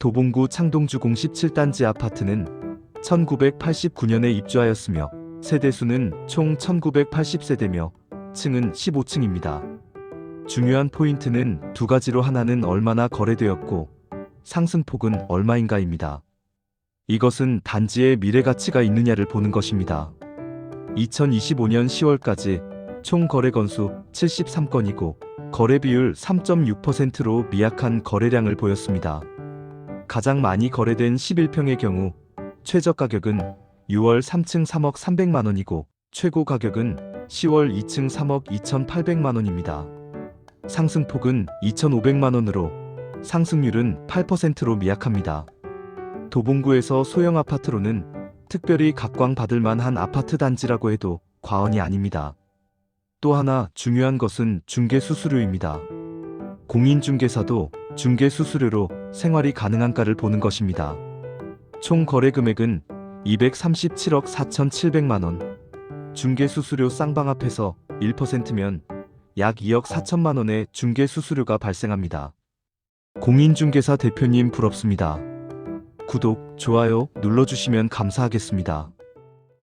도봉구 창동주공 17단지 아파트는 1989년에 입주하였으며 세대수는 총 1980세대며 층은 15층입니다. 중요한 포인트는 두 가지로 하나는 얼마나 거래되었고 상승폭은 얼마인가입니다. 이것은 단지의 미래 가치가 있느냐를 보는 것입니다. 2025년 10월까지 총 거래 건수 73건이고 거래 비율 3.6%로 미약한 거래량을 보였습니다. 가장 많이 거래된 11평의 경우 최저 가격은 6월 3층 3억 300만 원이고 최고 가격은 10월 2층 3억 2,800만 원입니다. 상승폭은 2,500만 원으로 상승률은 8%로 미약합니다. 도봉구에서 소형 아파트로는 특별히 각광받을 만한 아파트 단지라고 해도 과언이 아닙니다. 또 하나 중요한 것은 중개 수수료입니다. 공인중개사도 중개 수수료로 생활이 가능한가를 보는 것입니다. 총 거래 금액은 237억 4,700만 원. 중개 수수료 쌍방 합해서 1%면 약 2억 4천만 원의 중개 수수료가 발생합니다. 공인중개사 대표님 부럽습니다. 구독, 좋아요 눌러주시면 감사하겠습니다.